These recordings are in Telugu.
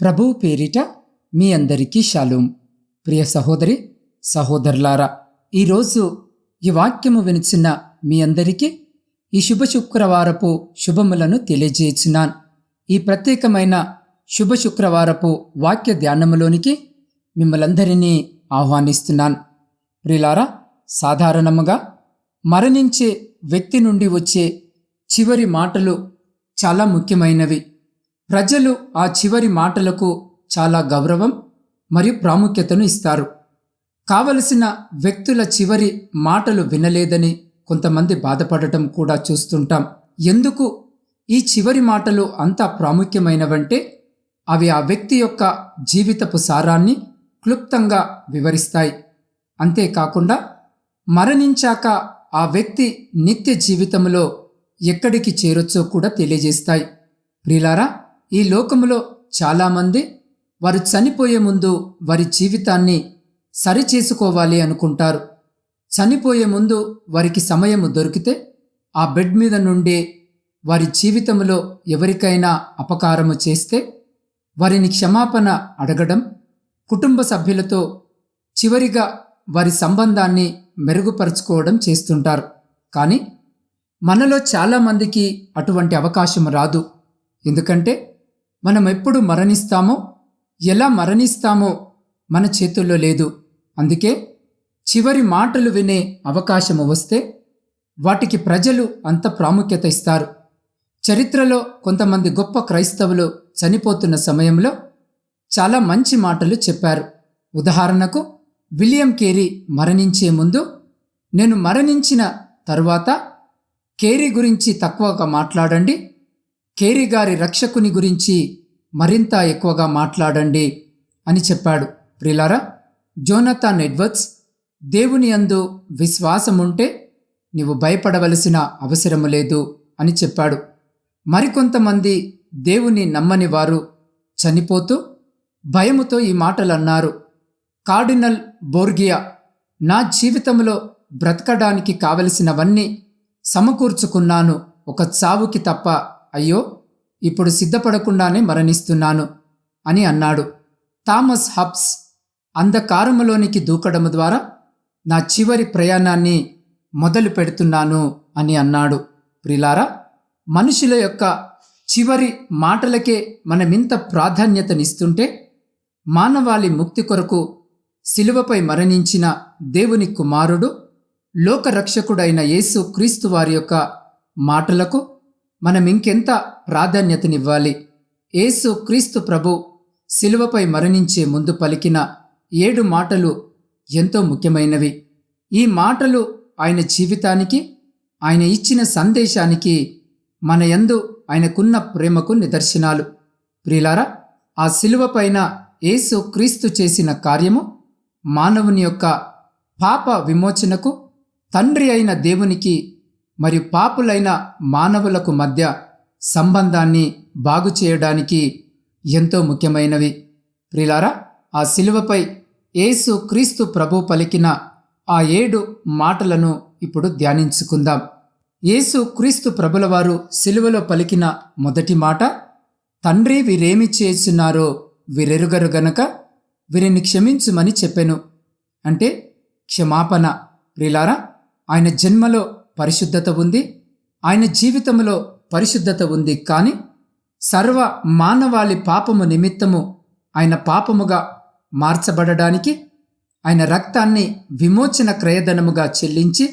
ప్రభువు పేరిట మీ అందరికీ షాలూం. ప్రియ సహోదరి సహోదరులారా ఈరోజు ఈ వాక్యము వినిచిన మీ అందరికీ ఈ శుభ శుక్రవారపు శుభములను తెలియజేస్తున్నాను ఈ ప్రత్యేకమైన శుభ శుక్రవారపు వాక్య ధ్యానములోనికి మిమ్మలందరినీ ఆహ్వానిస్తున్నాను. ప్రిలారా సాధారణముగా మరణించే వ్యక్తి నుండి వచ్చే చివరి మాటలు చాలా ముఖ్యమైనవి. ప్రజలు ఆ చివరి మాటలకు చాలా గౌరవం మరియు ప్రాముఖ్యతను ఇస్తారు. కావలసిన వ్యక్తుల చివరి మాటలు వినలేదని కొంతమంది బాధపడటం కూడా చూస్తుంటాం. ఎందుకు? ఈ చివరి మాటలు అంత ప్రాముఖ్యమైనవంటే అవి ఆ వ్యక్తి యొక్క జీవితపు సారాన్ని క్లుప్తంగా వివరిస్తాయి. అంతేకాకుండా మరణించాక ఆ వ్యక్తి నిత్య జీవితంలో ఎక్కడికి చేరొచ్చో కూడా తెలియజేస్తాయి. ప్రిలారా ఈ లోకములో చాలామంది వారు చనిపోయే ముందు వారి జీవితాన్ని సరిచేసుకోవాలి అనుకుంటారు. చనిపోయే ముందు వారికి సమయము దొరికితే ఆ బెడ్ మీద నుండే వారి జీవితంలో ఎవరికైనా అపకారము చేస్తే వారిని క్షమాపణ అడగడం కుటుంబ సభ్యులతో చివరిగా వారి సంబంధాన్ని మెరుగుపరుచుకోవడం చేస్తుంటారు. కానీ మనలో చాలామందికి అటువంటి అవకాశం రాదు. ఎందుకంటే మనం ఎప్పుడు మరణిస్తామో ఎలా మరణిస్తామో మన చేతుల్లో లేదు. అందుకే చివరి మాటలు వినే అవకాశము వస్తే వాటికి ప్రజలు అంత ప్రాముఖ్యత ఇస్తారు. చరిత్రలో కొంతమంది గొప్ప క్రైస్తవులు చనిపోతున్న సమయంలో చాలా మంచి మాటలు చెప్పారు. ఉదాహరణకు విలియం కేరీ మరణించే ముందు నేను మరణించిన తరువాత కేరీ గురించి తక్కువగా మాట్లాడండి కేరీ గారి రక్షకుని గురించి మరింత ఎక్కువగా మాట్లాడండి అని చెప్పాడు. ప్రిలారా జోనథాన్ ఎడ్వర్డ్స్ దేవుని అందు విశ్వాసముంటే నీవు భయపడవలసిన అవసరము లేదు అని చెప్పాడు. మరికొంతమంది దేవుని నమ్మని వారు చనిపోతూ భయముతో ఈ మాటలు అన్నారు కార్డినల్ బోర్గియా నా జీవితంలో బ్రతకడానికి కావలసినవన్నీ సమకూర్చుకున్నాను. ఒక చావుకి తప్ప అయ్యో ఇప్పుడు సిద్ధపడకుండానే మరణిస్తున్నాను అని అన్నాడు. థామస్ హబ్స్ అంధకారములోనికి దూకడము ద్వారా నా చివరి ప్రయాణాన్ని మొదలు పెడుతున్నాను అని అన్నాడు. ప్రిలారా మనుషుల యొక్క చివరి మాటలకే మనమింత ప్రాధాన్యతనిస్తుంటే మానవాళి ముక్తి కొరకు శిలువపై మరణించిన దేవుని కుమారుడు లోకరక్షకుడైన యేసు క్రీస్తు వారి యొక్క మాటలకు మనం ఇంకెంత ప్రాధాన్యతనివ్వాలి? యేసు క్రీస్తు ప్రభు శిలువపై మరణించే ముందు పలికిన ఏడు మాటలు ఎంతో ముఖ్యమైనవి. ఈ మాటలు ఆయన జీవితానికి ఆయన ఇచ్చిన సందేశానికి మన యందు ఆయనకున్న ప్రేమకు నిదర్శనాలు. ప్రిలారా ఆ శిలువ పైన యేసు క్రీస్తు చేసిన కార్యము మానవుని యొక్క పాప విమోచనకు తండ్రి అయిన దేవునికి మరియు పాపులైన మానవులకు మధ్య సంబంధాన్ని బాగు చేయడానికి ఎంతో ముఖ్యమైనవి. ప్రిలారా ఆ శిలువపై యేసు క్రీస్తు ప్రభు పలికిన ఆ ఏడు మాటలను ఇప్పుడు ధ్యానించుకుందాం. యేసు క్రీస్తు ప్రభులవారు శిలువలో పలికిన మొదటి మాట తండ్రి వీరేమి చేస్తున్నారో వీరెరుగరు గనక వీరిని క్షమించుమని చెప్పెను. అంటే క్షమాపణ. ప్రిలారా ఆయన జన్మలో పరిశుద్ధత ఉంది. ఆయన జీవితంలో పరిశుద్ధత ఉంది కానీ సర్వ మానవాళి పాపము నిమిత్తము ఆయన పాపముగా మార్చబడడానికి ఆయన రక్తాన్ని విమోచన క్రయధనముగా చెల్లించి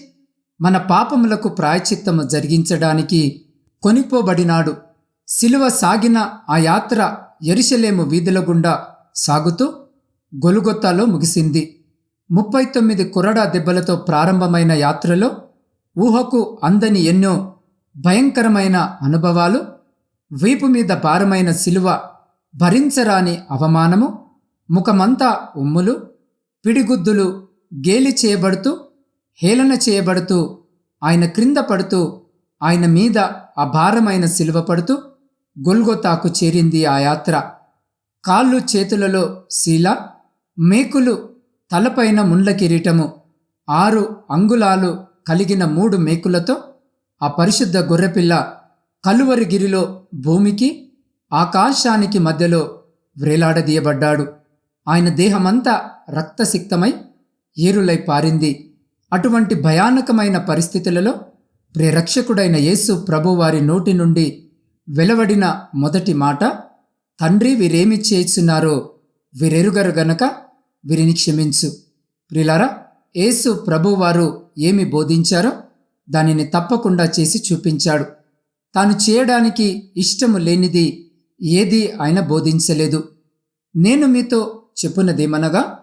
మన పాపములకు ప్రాయచిత్తము జరిగించడానికి కొనిపోబడినాడు. సిలువ సాగిన ఆ యాత్ర ఎరుసలేము వీధుల గుండా సాగుతూ గొలుగొత్తాలో ముగిసింది. ముప్పై తొమ్మిది కొరడా దెబ్బలతో ప్రారంభమైన యాత్రలో ఊహకు అందని ఎన్నో భయంకరమైన అనుభవాలు వీపు మీద భారమైన శిలువ భరించరాని అవమానము ముఖమంతా ఉమ్ములు పిడిగుద్దులు గేలి చేయబడుతూ హేళన చేయబడుతూ ఆయన క్రింద పడుతూ ఆయన మీద అభారమైన శిలువ పడుతూ గొల్గొతాకు చేరింది ఆ యాత్ర. కాళ్ళు చేతులలో శీల మేకులు తలపైన ముండ్ల కిరీటము ఆరు అంగుళాలు కలిగిన మూడు మేకులతో ఆ పరిశుద్ధ గొర్రెపిల్ల కలువరిగిరిలో భూమికి ఆకాశానికి మధ్యలో వ్రేలాడదీయబడ్డాడు ఆయన దేహమంతా రక్తసిక్తమై ఏరులై పారింది. అటువంటి భయానకమైన పరిస్థితులలో ప్రేరక్షకుడైన యేసు ప్రభువారి నోటి నుండి వెలువడిన మొదటి మాట తండ్రి వీరేమి చేస్తున్నారో వీరెరుగరు గనక వీరిని క్షమించు. ప్రిలారా యేసు ప్రభువారు ఏమి బోధించారో దానిని తప్పకుండా చేసి చూపించాడు. తాను చేయడానికి ఇష్టము లేనిది ఏది ఆయన బోధించలేదు. నేను మీతో చెప్పునదేమనగా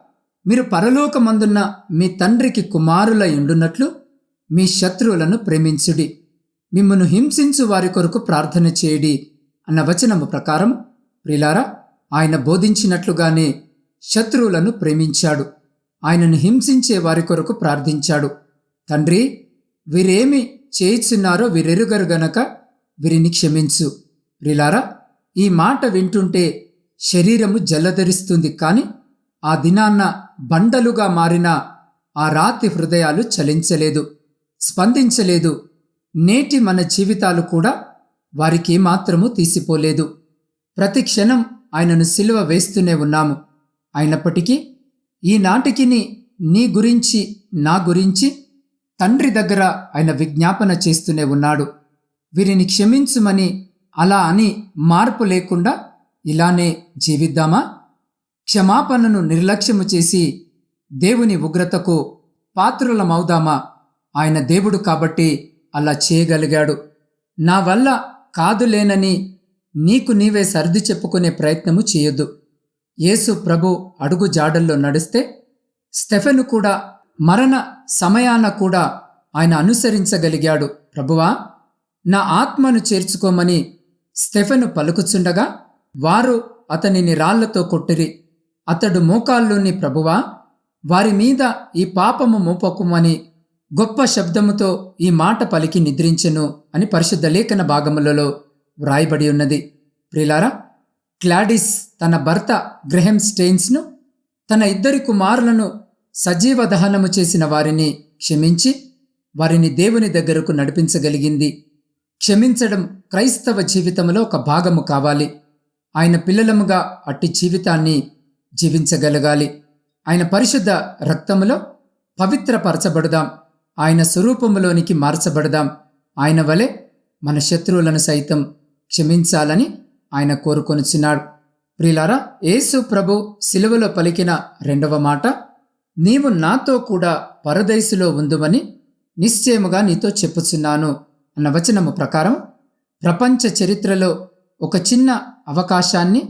మీరు పరలోకమందున్న మీ తండ్రికి కుమారులై ఉండునట్లు మీ శత్రువులను ప్రేమించుడి. మిమ్మను హింసించు వారి కొరకు ప్రార్థన చేయడి అన్న వచనము ప్రకారం ప్రిలారా ఆయన బోధించినట్లుగానే శత్రువులను ప్రేమించాడు. ఆయనను హింసించే వారి కొరకు ప్రార్థించాడు. తండ్రి వీరేమి చేయిచున్నారో వీరెరుగరు గనక వీరిని క్షమించు. ప్రిలారా ఈ మాట వింటుంటే శరీరము జల్లధరిస్తుంది కానీ ఆ దినాన్న బండలుగా మారిన ఆ రాతి హృదయాలు చలించలేదు స్పందించలేదు. నేటి మన జీవితాలు కూడా వారికి మాత్రము తీసిపోలేదు. ప్రతి క్షణం ఆయనను సిలువ వేస్తూనే ఉన్నాము. అయినప్పటికీ ఈనాటికి నీ గురించి నా గురించి తండ్రి దగ్గర ఆయన విజ్ఞాపన చేస్తూనే ఉన్నాడు. వీరిని క్షమించుమని అలా అని మార్పు లేకుండా ఇలానే జీవిద్దామా? క్షమాపణను నిర్లక్ష్యము చేసి దేవుని ఉగ్రతకు పాత్రులమవుదామా? ఆయన దేవుడు కాబట్టి అలా చేయగలిగాడు. నా వల్ల కాదులేనని నీకు నీవే సర్ది చెప్పుకునే ప్రయత్నము చేయొద్దు. యేసు ప్రభు అడుగు జాడల్లో నడిస్తే స్టెఫెను కూడా మరణ సమయాన కూడా ఆయన అనుసరించగలిగాడు. ప్రభువా నా ఆత్మను చేర్చుకోమని స్టెఫెను పలుకుచుండగా వారు అతనిని రాళ్ళతో కొట్టిరి. అతడు మోకాల్లోని ప్రభువా వారి మీద ఈ పాపము మోపకుమని గొప్ప శబ్దముతో ఈ మాట పలికి నిద్రించెను అని పరిశుద్ధ లేఖన భాగములలో వ్రాయబడి ఉన్నది. ప్రిలారా క్లాడిస్ తన భర్త గ్రహం స్టెయిన్స్ను తన ఇద్దరి కుమారులను సజీవ దహనము చేసిన వారిని క్షమించి వారిని దేవుని దగ్గరకు నడిపించగలిగింది. క్షమించడం క్రైస్తవ జీవితంలో ఒక భాగము కావాలి. ఆయన పిల్లలముగా అట్టి జీవితాన్ని జీవించగలగాలి. ఆయన పరిశుద్ధ రక్తములో పవిత్రపరచబడదాం. ఆయన స్వరూపములోనికి మార్చబడదాం. ఆయన వలె మన శత్రువులను సైతం క్షమించాలని ఆయన కోరుకొనుచున్నాడు. ప్రిలారా యేసు ప్రభు సిలువలో పలికిన రెండవ మాట నీవు నాతో కూడా పరదేశులో ఉందుమని నిశ్చయముగా నీతో చెప్పుచున్నాను అన్న వచనము ప్రకారం ప్రపంచ చరిత్రలో ఒక చిన్న అవకాశాన్ని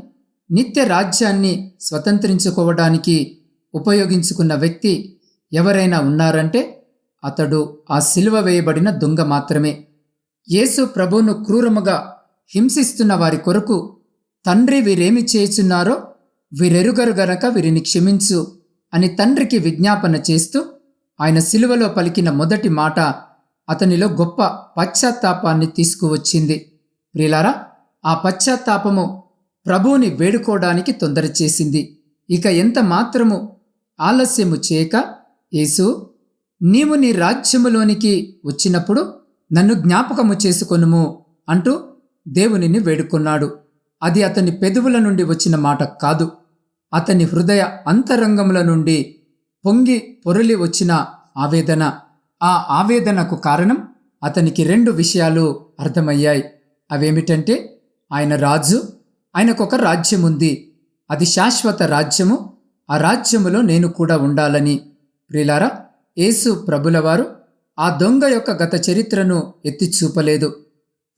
నిత్య రాజ్యాన్ని స్వతంత్రించుకోవడానికి ఉపయోగించుకున్న వ్యక్తి ఎవరైనా ఉన్నారంటే అతడు ఆ సిలువ వేయబడిన దొంగ మాత్రమే. యేసు ప్రభువును క్రూరముగా హింసిస్తున్న వారి కొరకు తండ్రి వీరేమి చేయుచున్నారో వీరెరుగరు గనక వీరిని క్షమించు అని తండ్రికి విజ్ఞాపన చేస్తూ ఆయన శిలువలో పలికిన మొదటి మాట అతనిలో గొప్ప పశ్చాత్తాపాన్ని తీసుకువచ్చింది. ప్రిలారా ఆ పశ్చాత్తాపము ప్రభువుని వేడుకోవడానికి తొందర చేసింది. ఇక ఎంత మాత్రము ఆలస్యము చేయక యేసు నీవు నీ రాజ్యములోనికి వచ్చినప్పుడు నన్ను జ్ఞాపకము చేసుకొనుము అంటూ దేవునిని వేడుకున్నాడు. అది అతని పెదవుల నుండి వచ్చిన మాట కాదు. అతని హృదయ అంతరంగముల నుండి పొంగి పొరలి వచ్చిన ఆవేదన. ఆ ఆవేదనకు కారణం అతనికి రెండు విషయాలు అర్థమయ్యాయి. అవేమిటంటే ఆయన రాజు ఆయనకొక రాజ్యం ఉంది అది శాశ్వత రాజ్యము. ఆ రాజ్యములో నేను కూడా ఉండాలని. ప్రిలారా యేసు ప్రభులవారు ఆ దొంగ యొక్క గత చరిత్రను ఎత్తి చూపలేదు.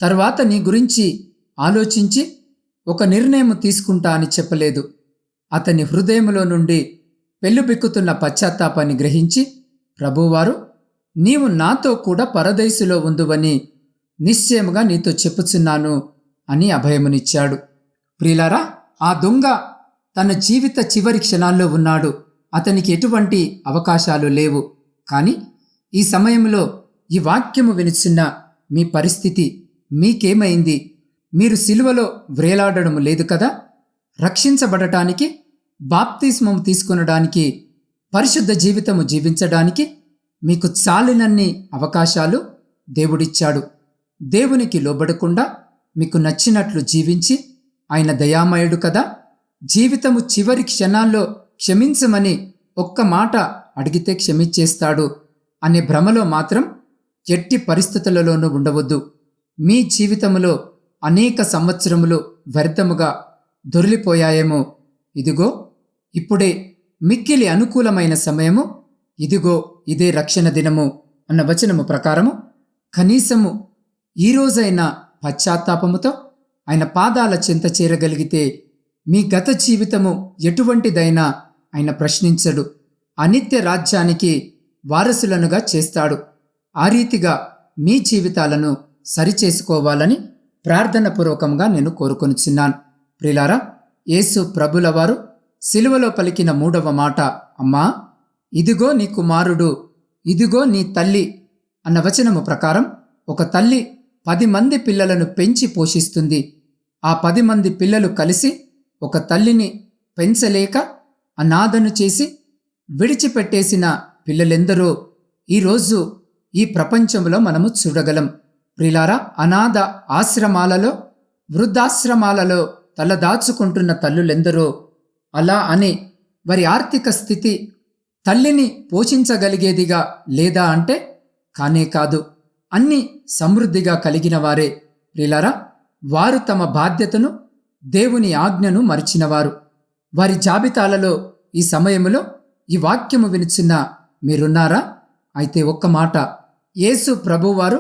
తర్వాత నీ గురించి ఆలోచించి ఒక నిర్ణయం తీసుకుంటా అని చెప్పలేదు. అతని హృదయములో నుండి పెళ్ళుబిక్కుతున్న పశ్చాత్తాపాన్ని గ్రహించి ప్రభువారు నీవు నాతో కూడా పరదేశులో ఉందువని నిశ్చయముగా నీతో చెప్పుచున్నాను అని అభయమునిచ్చాడు. ప్రిలారా ఆ దొంగ తన జీవిత చివరి క్షణాల్లో ఉన్నాడు. అతనికి ఎటువంటి అవకాశాలు లేవు. కానీ ఈ సమయంలో ఈ వాక్యము వినిచున్న మీ పరిస్థితి మీకేమైంది? మీరు సిలువలో వ్రేలాడడం లేదు కదా? రక్షించబడటానికి బాప్తిస్మం తీసుకొనడానికి పరిశుద్ధ జీవితము జీవించడానికి మీకు చాలినన్ని అవకాశాలు దేవుడిచ్చాడు. దేవునికి లోబడకుండా మీకు నచ్చినట్లు జీవించి ఆయన దయామయుడు కదా? జీవితము చివరి క్షణాల్లో క్షమించమని ఒక్క మాట అడిగితే క్షమించేస్తాడు అనే భ్రమలో మాత్రం ఎట్టి పరిస్థితులలోనూ ఉండవద్దు. మీ జీవితములో అనేక సంవత్సరములు వ్యర్థముగా దొరిలిపోయాయేమో. ఇదిగో ఇప్పుడే మిక్కిలి అనుకూలమైన సమయము. ఇదిగో ఇదే రక్షణ దినము అన్న వచనము ప్రకారము. కనీసము ఈరోజైన పశ్చాత్తాపముతో ఆయన పాదాల చెంత చేరగలిగితే మీ గత జీవితము ఎటువంటిదైనా ఆయన ప్రశ్నించడు. అనిత్య రాజ్యానికి వారసులనుగా చేస్తాడు. ఆ రీతిగా మీ జీవితాలను సరిచేసుకోవాలని ప్రార్థన పూర్వకంగా నేను కోరుకొనిచున్నాను. ప్రిలారా యేసు ప్రభుల వారు సిలువలో పలికిన మూడవ మాట అమ్మా ఇదిగో నీ కుమారుడు ఇదిగో నీ తల్లి అన్న వచనము ప్రకారం ఒక తల్లి పది మంది పిల్లలను పెంచి పోషిస్తుంది. ఆ పది మంది పిల్లలు కలిసి ఒక తల్లిని పెంచలేక అనాథను చేసి విడిచిపెట్టేసిన పిల్లలెందరో ఈరోజు ఈ ప్రపంచంలో మనము చూడగలం. ప్రిలారా అనాథ ఆశ్రమాలలో వృద్ధాశ్రమాలలో తలదాచుకుంటున్న తల్లులెందరో అలా అని వారి ఆర్థిక స్థితి తల్లిని పోషించగలిగేదిగా లేదా అంటే కానే కాదు అన్ని సమృద్ధిగా కలిగిన వారే ప్రిలారా. వారు తమ బాధ్యతను దేవుని ఆజ్ఞను మరిచినవారు. వారి జాబితాలలో ఈ సమయంలో ఈ వాక్యము వినిచిన్న మీరున్నారా? అయితే ఒక్క మాట యేసు ప్రభువారు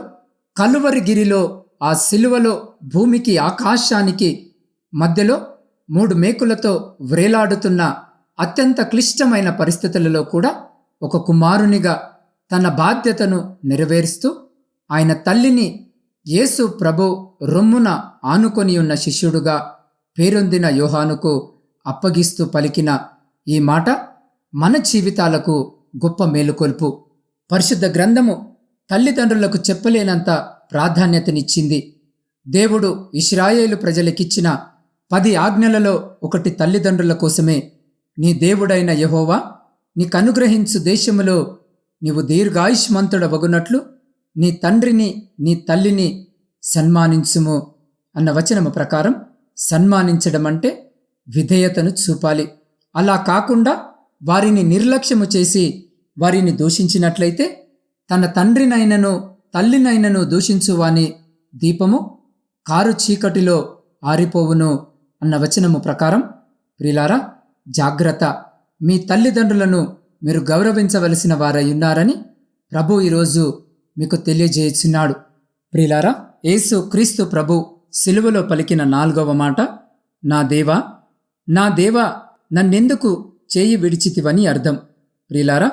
కలువరిగిరిలో ఆ సిలువలో భూమికి ఆకాశానికి మధ్యలో మూడు మేకులతో వ్రేలాడుతున్న అత్యంత క్లిష్టమైన పరిస్థితులలో కూడా ఒక కుమారునిగా తన బాధ్యతను నెరవేరుస్తూ ఆయన తల్లిని యేసు ప్రభు రొమ్మున ఆనుకొని ఉన్న శిష్యుడుగా పేరొందిన యోహానుకు అప్పగిస్తూ పలికిన ఈ మాట మన జీవితాలకు గొప్ప మేలుకొల్పు. పరిశుద్ధ గ్రంథము తల్లిదండ్రులకు చెప్పలేనంత ప్రాధాన్యతనిచ్చింది. దేవుడు ఇస్రాయేలు ప్రజలకిచ్చిన పది ఆజ్ఞలలో ఒకటి తల్లిదండ్రుల కోసమే. నీ దేవుడైన యహోవా నీకనుగ్రహించు దేశములో నీవు దీర్ఘాయుష్మంతుడవగునట్లు నీ తండ్రిని నీ తల్లిని సన్మానించుము అన్న వచనము ప్రకారం సన్మానించడం అంటే విధేయతను చూపాలి. అలా కాకుండా వారిని నిర్లక్ష్యము చేసి వారిని దూషించినట్లయితే తన తండ్రినైనను తల్లినైనను దూషించువాని దీపము కారు చీకటిలో ఆరిపోవును అన్న వచనము ప్రకారం ప్రిలారా జాగ్రత్త. మీ తల్లిదండ్రులను మీరు గౌరవించవలసిన వారయ్యున్నారని ప్రభు ఈరోజు మీకు తెలియజేస్తున్నాడు ప్రిలారా యేసు క్రీస్తు ప్రభు సిలువలో పలికిన నాలుగవ మాట నా దేవా నా దేవా నన్నెందుకు చేయి విడిచితివని అర్థం. ప్రిలారా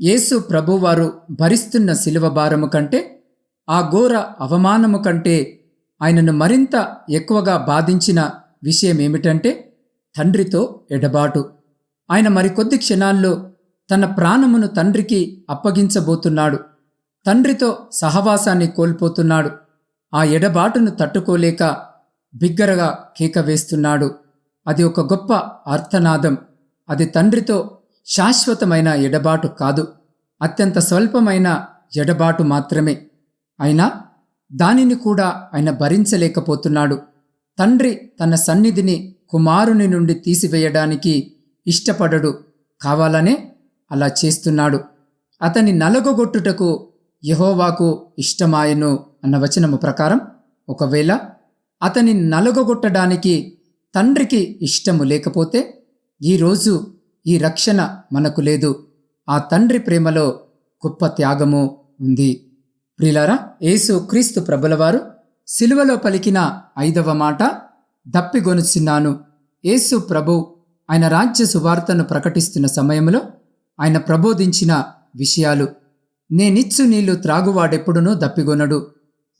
యేసు ప్రభువారు భరిస్తున్న శిలువ భారము కంటే ఆ ఘోర అవమానము కంటే ఆయనను మరింత ఎక్కువగా బాధించిన విషయం ఏమిటంటే తండ్రితో ఎడబాటు. ఆయన మరికొద్ది క్షణాల్లో తన ప్రాణమును తండ్రికి అప్పగించబోతున్నాడు. తండ్రితో సహవాసాన్ని కోల్పోతున్నాడు. ఆ ఎడబాటును తట్టుకోలేక బిగ్గరగా కేక వేస్తున్నాడు. అది ఒక గొప్ప అర్థనాదం అది తండ్రితో శాశ్వతమైన ఎడబాటు కాదు. అత్యంత స్వల్పమైన ఎడబాటు మాత్రమే. అయినా దానిని కూడా ఆయన భరించలేకపోతున్నాడు. తండ్రి తన సన్నిధిని కుమారుని నుండి తీసివేయడానికి ఇష్టపడడు. కావాలనే అలా చేస్తున్నాడు. అతని నలగొగొట్టుటకు యహోవాకు ఇష్టమాయను అన్న వచనము ప్రకారం ఒకవేళ అతని నలగొగొట్టడానికి తండ్రికి ఇష్టము లేకపోతే ఈరోజు ఈ రక్షణ మనకు లేదు. ఆ తండ్రి ప్రేమలో గొప్ప త్యాగము ఉంది. ప్రిలారా యేసు క్రీస్తు ప్రభులవారు సిలువలో పలికిన ఐదవ మాట దప్పిగొనుచున్నాను యేసు ప్రభు ఆయన రాజ్య సువార్తను ప్రకటిస్తున్న సమయంలో ఆయన ప్రబోధించిన విషయాలు నేనిచ్చు నీళ్ళు త్రాగువాడెప్పుడునూ దప్పిగొనడు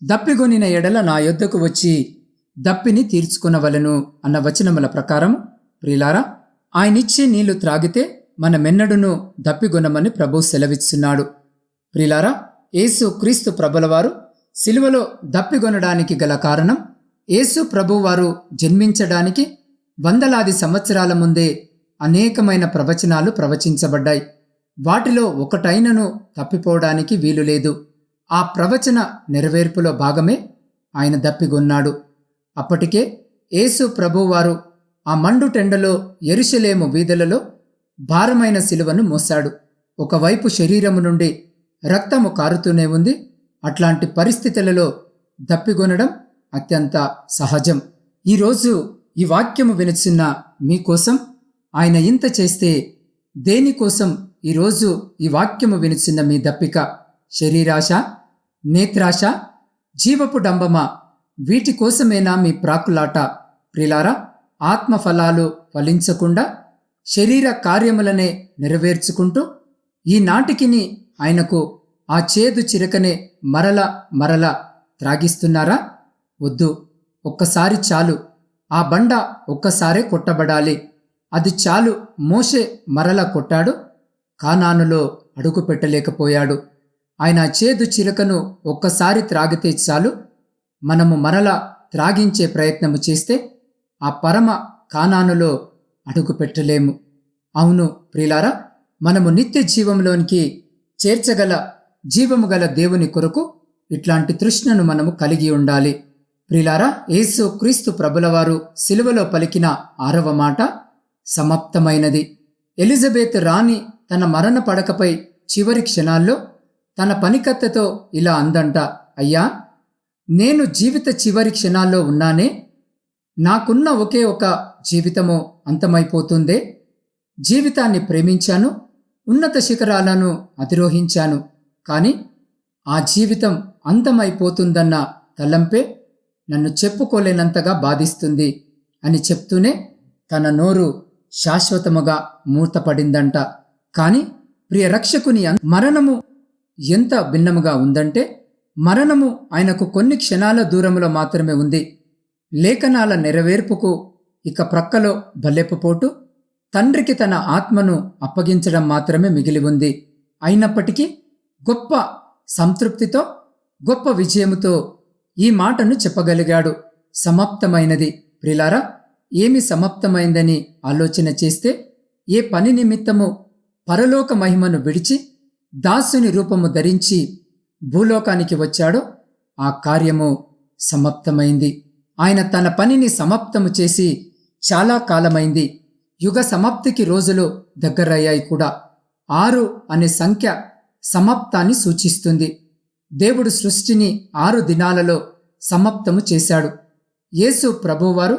దప్పిగొనిన ఎడల నా యొద్దకు వచ్చి దప్పిని తీర్చుకునవలను అన్న వచనముల ప్రకారం ప్రిలారా ఆయనిచ్చే నీళ్ళు త్రాగితే మన మెన్నడును దప్పిగొనమని ప్రభు సెలవిస్తున్నాడు ప్రిలారా యేసు క్రీస్తు ప్రభులవారు సిలువలో దప్పిగొనడానికి గల కారణం యేసు ప్రభువారు జన్మించడానికి వందలాది సంవత్సరాల ముందే అనేకమైన ప్రవచనాలు ప్రవచించబడ్డాయి. వాటిలో ఒకటైనను తప్పిపోవడానికి వీలు లేదు. ఆ ప్రవచన నెరవేర్పులో భాగమే ఆయన దప్పిగొన్నాడు. అప్పటికే యేసు ప్రభువారు ఆ మండుటెండలో ఎరుశలేము వీధులలో భారమైన శిలువను మోశాడు. ఒకవైపు శరీరము నుండి రక్తము కారుతూనే ఉంది. అట్లాంటి పరిస్థితులలో దప్పిగొనడం అత్యంత సహజం. ఈరోజు ఈ వాక్యము వినిచిన్న మీకోసం ఆయన ఇంత చేస్తే దేనికోసం ఈరోజు ఈ వాక్యము వినిచిన్న మీ దప్పిక? శరీరాశ నేత్రాశ జీవపు డంబమ వీటి కోసమేనా మీ ప్రాకులాట? ప్రిలారా ఆత్మఫలాలు ఫలించకుండా శరీర కార్యములనే నెరవేర్చుకుంటూ ఈనాటికిని ఆయనకు ఆ చేదు చిరకనే మరల మరల త్రాగిస్తున్నారా? వద్దు. ఒక్కసారి చాలు. ఆ బండ ఒక్కసారే కొట్టబడాలి. అది చాలు. మోసే మరల కొట్టాడు. కానానులో అడుగు పెట్టలేకపోయాడు. ఆయన ఆ చేదు చిరకను ఒక్కసారి త్రాగితే చాలు. మనము మరల త్రాగించే ప్రయత్నము చేస్తే ఆ పరమ కానానులో అడుగు పెట్టలేము. అవును ప్రిలారా మనము నిత్య జీవంలోనికి చేర్చగల జీవము గల దేవుని కొరకు ఇట్లాంటి తృష్ణను మనము కలిగి ఉండాలి. ప్రిలారా యేసు క్రీస్తు ప్రభులవారు సిలువలో పలికిన ఆరవ మాట సమాప్తమైనది. ఎలిజబెత్ రాణి తన మరణ పడకపై చివరి క్షణాల్లో తన పనికత్తెతో ఇలా అందంట అయ్యా నేను జీవిత చివరి క్షణాల్లో ఉన్నానే నాకున్న ఒకే ఒక జీవితము అంతమైపోతుందే. జీవితాన్ని ప్రేమించాను ఉన్నత శిఖరాలను అధిరోహించాను. కానీ ఆ జీవితం అంతమైపోతుందన్న తలంపే నన్ను చెప్పుకోలేనంతగా బాధిస్తుంది అని చెప్తూనే తన నోరు శాశ్వతముగా మూతపడిందంట. కానీ ప్రియ రక్షకుని మరణము ఎంత భిన్నముగా ఉందంటే మరణము ఆయనకు కొన్ని క్షణాల దూరంలో మాత్రమే ఉంది. లేఖనాల నెరవేర్పుకు ఇక ప్రక్కలో బల్లెప్పుపోటు తండ్రికి తన ఆత్మను అప్పగించడం మాత్రమే మిగిలి ఉంది. అయినప్పటికీ గొప్ప సంతృప్తితో గొప్ప విజయముతో ఈ మాటను చెప్పగలిగాడు. సమాప్తమైనది. ప్రిలారా ఏమి సమాప్తమైందని ఆలోచన చేస్తే ఏ పని నిమిత్తము పరలోక మహిమను విడిచి దాసుని రూపము ధరించి భూలోకానికి వచ్చాడో ఆ కార్యము సమాప్తమైంది. ఆయన తన పనిని సమాప్తము చేసి చాలా కాలమైంది. యుగ సమాప్తికి రోజులు దగ్గరయ్యాయి కూడా. ఆరు అనే సంఖ్య సమాప్తాన్ని సూచిస్తుంది. దేవుడు సృష్టిని ఆరు దినాలలో సమాప్తము చేశాడు. యేసు ప్రభువారు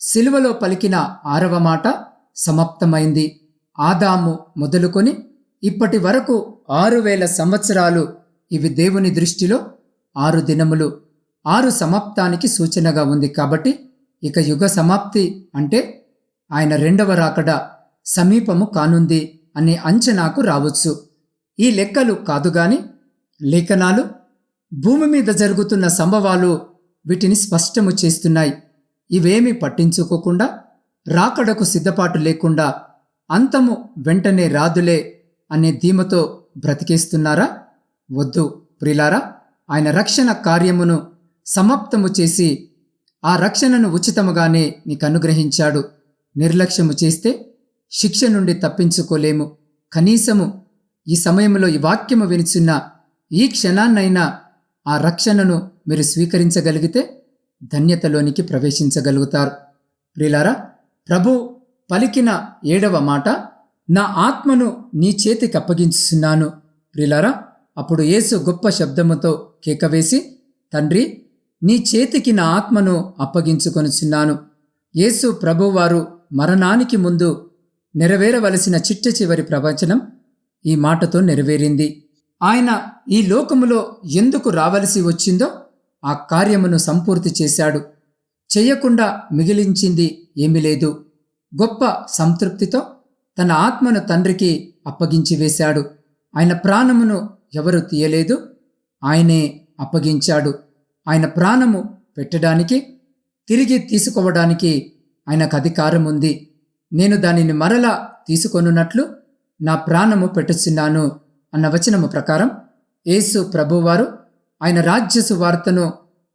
సిలువలో పలికిన ఆరవ మాట సమాప్తమైంది. ఆదాము మొదలుకొని ఇప్పటి వరకు ఆరు వేల సంవత్సరాలు ఇవి దేవుని దృష్టిలో ఆరు దినములు. ఆరు సమాప్తానికి సూచనగా ఉంది కాబట్టి ఇక యుగ సమాప్తి అంటే ఆయన రెండవ రాకడ సమీపము కానుంది అనే అంచనాకు రావచ్చు. ఈ లెక్కలు కాదుగాని లేఖనాలు భూమి మీద జరుగుతున్న సంభవాలు వీటిని స్పష్టము చేస్తున్నాయి. ఇవేమీ పట్టించుకోకుండా రాకడకు సిద్ధపాటు లేకుండా అంతము వెంటనే రాదులే అనే ధీమతో బ్రతికేస్తున్నారా? వద్దు ప్రిలారా ఆయన రక్షణ కార్యమును సమాప్తము చేసి ఆ రక్షణను ఉచితముగానే నీకు అనుగ్రహించాడు నిర్లక్ష్యము చేస్తే శిక్ష నుండి తప్పించుకోలేము. కనీసము ఈ సమయంలో ఈ వాక్యము వినిచున్న ఈ క్షణాన్నైనా ఆ రక్షణను మీరు స్వీకరించగలిగితే ధన్యతలోనికి ప్రవేశించగలుగుతారు. ప్రిలారా ప్రభు పలికిన ఏడవ మాట నా ఆత్మను నీ చేతికి అప్పగించుచున్నాను. ప్రిలారా అప్పుడు యేసు గొప్ప శబ్దముతో కేకవేసి తండ్రి నీ చేతికి నా ఆత్మను అప్పగించుకొనుచున్నాను యేసు ప్రభువారు మరణానికి ముందు నెరవేరవలసిన చిట్ట చివరి ప్రవచనం ఈ మాటతో నెరవేరింది. ఆయన ఈ లోకములో ఎందుకు రావలసి వచ్చిందో ఆ కార్యమును సంపూర్తి చేశాడు. చెయ్యకుండా మిగిలించింది ఏమీ లేదు. గొప్ప సంతృప్తితో తన ఆత్మను తండ్రికి అప్పగించి వేశాడు. ఆయన ప్రాణమును ఎవరు తీయలేదు. ఆయనే అప్పగించాడు. ఆయన ప్రాణము పెట్టడానికి తిరిగి తీసుకోవడానికి ఆయనకు అధికారం ఉంది. నేను దానిని మరలా తీసుకొనున్నట్లు నా ప్రాణము పెట్టుచున్నాను అన్న వచనము ప్రకారం యేసు ప్రభువారు ఆయన రాజ్య సువార్తను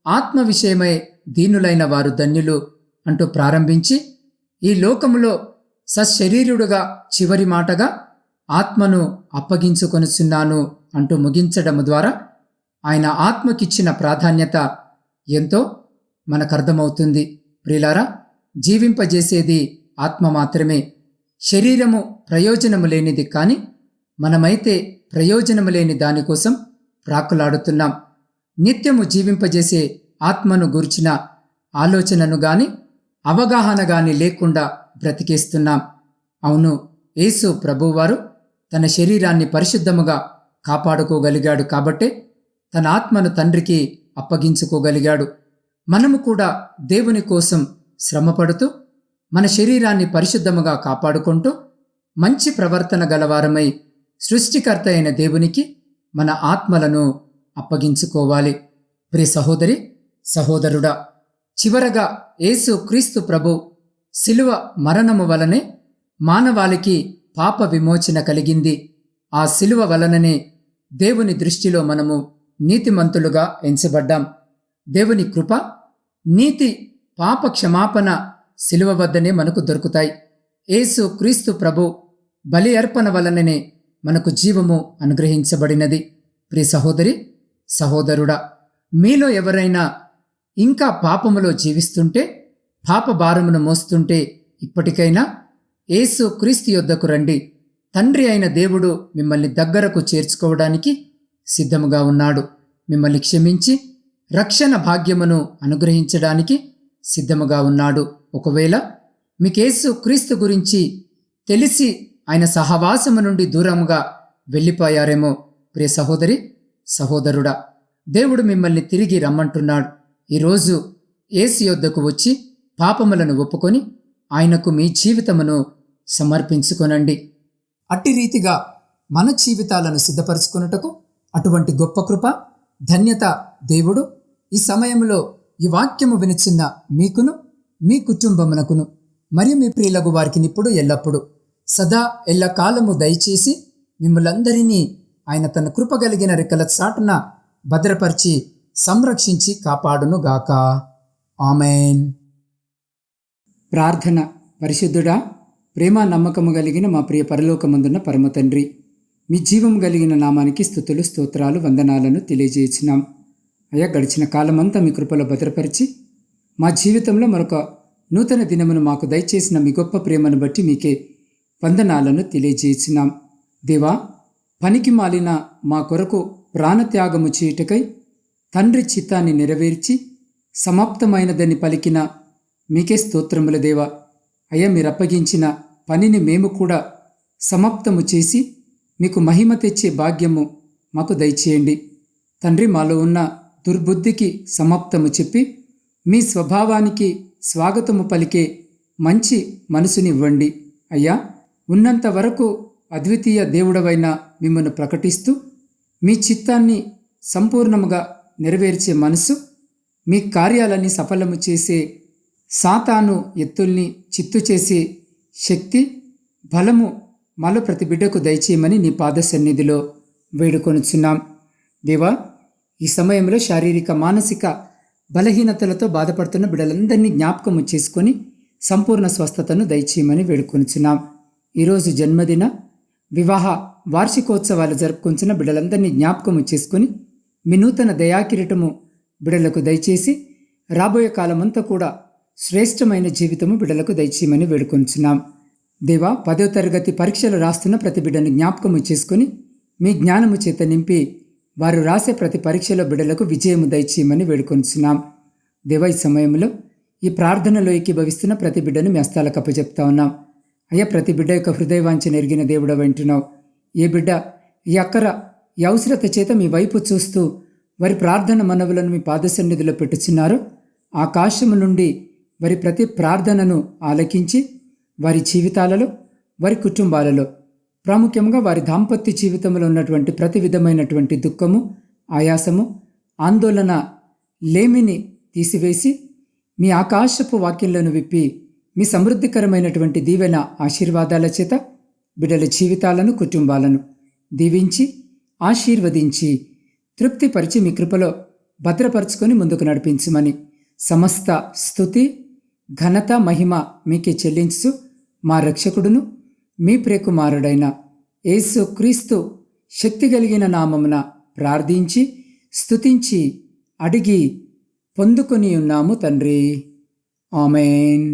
ఆత్మ విషయమై దీనులైన వారు ధన్యులు అంటూ ప్రారంభించి ఈ లోకములో సశరీరుడుగా చివరి మాటగా ఆత్మను అప్పగించుకొనుచున్నాను అంటూ ముగించడము ద్వారా ఆయన ఆత్మకిచ్చిన ప్రాధాన్యత ఎంతో మనకర్థమవుతుంది. ప్రిలారా జీవింపజేసేది ఆత్మ మాత్రమే. శరీరము ప్రయోజనము లేనిది కానీ మనమైతే ప్రయోజనము లేని దానికోసం ప్రాకులాడుతున్నాం. నిత్యము జీవింపజేసే ఆత్మను గుర్చిన ఆలోచనను గాని అవగాహన గాని లేకుండా బ్రతికేస్తున్నాం. అవును యేసు ప్రభువారు తన శరీరాన్ని పరిశుద్ధముగా కాపాడుకోగలిగాడు కాబట్టే తన ఆత్మను తండ్రికి అప్పగించుకోగలిగాడు. మనము కూడా దేవుని కోసం శ్రమపడుతూ మన శరీరాన్ని పరిశుద్ధముగా కాపాడుకుంటూ మంచి ప్రవర్తన గలవారమై సృష్టికర్త అయిన దేవునికి మన ఆత్మలను అప్పగించుకోవాలి. ప్రియ సహోదరి సహోదరుడా చివరగా యేసు క్రీస్తు ప్రభు శిలువ మరణము వలనే మానవాళికి పాప విమోచన కలిగింది. ఆ శిలువ వలననే దేవుని దృష్టిలో మనము నీతిమంతులుగా ఎంచబడ్డాం. దేవుని కృప నీతి పాప క్షమాపణ శిలువ వద్దనే మనకు దొరుకుతాయి. యేసు క్రీస్తు ప్రభు బలి అర్పణ వలననే మనకు జీవము అనుగ్రహించబడినది. ప్రియ సహోదరి సహోదరుడా మీలో ఎవరైనా ఇంకా పాపములో జీవిస్తుంటే పాప భారమును మోస్తుంటే ఇప్పటికైనా యేసు క్రీస్తు యొద్దకు రండి. తండ్రి అయిన దేవుడు మిమ్మల్ని దగ్గరకు చేర్చుకోవడానికి సిద్ధముగా ఉన్నాడు. మిమ్మల్ని క్షమించి రక్షణ భాగ్యమును అనుగ్రహించడానికి సిద్ధముగా ఉన్నాడు. ఒకవేళ మీకేసు క్రీస్తు గురించి తెలిసి ఆయన సహవాసము నుండి దూరంగా వెళ్ళిపోయారేమో ప్రియ సహోదరి సహోదరుడా దేవుడు మిమ్మల్ని తిరిగి రమ్మంటున్నాడు. ఈరోజు ఏసు యొద్దకు వచ్చి పాపములను ఒప్పుకొని ఆయనకు మీ జీవితమును సమర్పించుకొనండి. అట్టి రీతిగా మన జీవితాలను సిద్ధపరచుకొనుటకు అటువంటి గొప్ప కృప ధన్యత దేవుడు ఈ సమయంలో ఈ వాక్యము వినిచిన్న మీకును మీ కుటుంబమునకును మరియు మీ ప్రియులకు వారికి ఇప్పుడు ఎల్లప్పుడు. సదా ఎల్లకాలము దయచేసి మిమ్మలందరినీ ఆయన తన కృప కలిగిన రెక్కల చాటున భద్రపరిచి సంరక్షించి కాపాడును గాక ఆమెన్. ప్రార్థన పరిశుద్ధుడా ప్రేమ నమ్మకము కలిగిన మా ప్రియ పరలోకమందున్న పరమ తండ్రి మీ జీవం కలిగిన నామానికి స్థుతులు స్తోత్రాలు వందనాలను తెలియజేసినాం అయ్యా గడిచిన కాలమంతా మీ కృపలో భద్రపరిచి మా జీవితంలో మరొక నూతన దినమును మాకు దయచేసిన మీ గొప్ప ప్రేమను బట్టి మీకే వందనాలను తెలియజేసినాం దేవా పనికి మాలిన మా కొరకు ప్రాణత్యాగము చేయుటకై తండ్రి చిత్తాన్ని నెరవేర్చి సమాప్తమైనదని పలికిన మీకే స్తోత్రముల దేవా. అయ్యా మీరు అప్పగించిన పనిని మేము కూడా సమాప్తము చేసి మీకు మహిమ తెచ్చే భాగ్యము మాకు దయచేయండి. తండ్రి మాలో ఉన్న దుర్బుద్ధికి సమాప్తము చెప్పి మీ స్వభావానికి స్వాగతము పలికే మంచి మనసునివ్వండి. అయ్యా ఉన్నంత వరకు అద్వితీయ దేవుడవైన మిమ్మల్ని ప్రకటిస్తూ మీ చిత్తాన్ని సంపూర్ణముగా నెరవేర్చే మనసు మీ కార్యాలని సఫలము చేసే సాతాను ఎత్తుల్ని చిత్తు చేసే శక్తి బలము మాలో ప్రతి బిడ్డకు దయచేయమని నీ పాద సన్నిధిలో వేడుకొనుచున్నాం. దేవా ఈ సమయంలో శారీరక మానసిక బలహీనతలతో బాధపడుతున్న బిడ్డలందరినీ జ్ఞాపకము చేసుకొని సంపూర్ణ స్వస్థతను దయచేయమని వేడుకొనుచున్నాం. ఈరోజు జన్మదిన వివాహ వార్షికోత్సవాలు జరుపుకొంచిన బిడ్డలందరినీ జ్ఞాపకము చేసుకొని మీ నూతన దయాకిరీటము బిడలకు దయచేసి రాబోయే కాలమంతా కూడా శ్రేష్టమైన జీవితము బిడలకు దయచేయమని వేడుకొంచున్నాం. దేవా పదో తరగతి పరీక్షలు రాస్తున్న ప్రతి బిడ్డను జ్ఞాపకము చేసుకొని మీ జ్ఞానము చేత నింపి వారు రాసే ప్రతి పరీక్షలో బిడ్డలకు విజయము దయచేయమని వేడుకొంచున్నాం దేవా ఈ సమయంలో ఈ ప్రార్థనలో ఏకీభవిస్తున్న ప్రతి బిడ్డను మీ అస్తాలకు అప్పచెప్తా ఉన్నాం. అయ్యా ప్రతి బిడ్డ యొక్క హృదయవాంఛ ఎరిగిన దేవుడ వింటున్నావు ఏ బిడ్డ ఈ అక్కర ఈ అవసరత చేత మీ వైపు చూస్తూ వారి ప్రార్థన మనవులను మీ పాదసన్నిధిలో పెట్టుచున్నారు. ఆకాశము నుండి వారి ప్రతి ప్రార్థనను ఆలకించి వారి జీవితాలలో వారి కుటుంబాలలో ప్రాముఖ్యంగా వారి దాంపత్య జీవితంలో ఉన్నటువంటి ప్రతి విధమైనటువంటి దుఃఖము ఆయాసము ఆందోళన లేమిని తీసివేసి మీ ఆకాశపు వాక్యంలను విప్పి మీ సమృద్ధికరమైనటువంటి దీవెన ఆశీర్వాదాల చేత బిడ్డల జీవితాలను కుటుంబాలను దీవించి ఆశీర్వదించి తృప్తిపరిచి మీ కృపలో భద్రపరుచుకొని ముందుకు నడిపించమని సమస్త స్థుతి ఘనత మహిమ మీకే చెల్లించు మా రక్షకుడును మీ ప్రియకుమారుడైన యేసు క్రీస్తు శక్తి కలిగిన నామమున ప్రార్థించి స్తుతించి అడిగి పొందుకొని ఉన్నాము తండ్రి. ఆమెన్.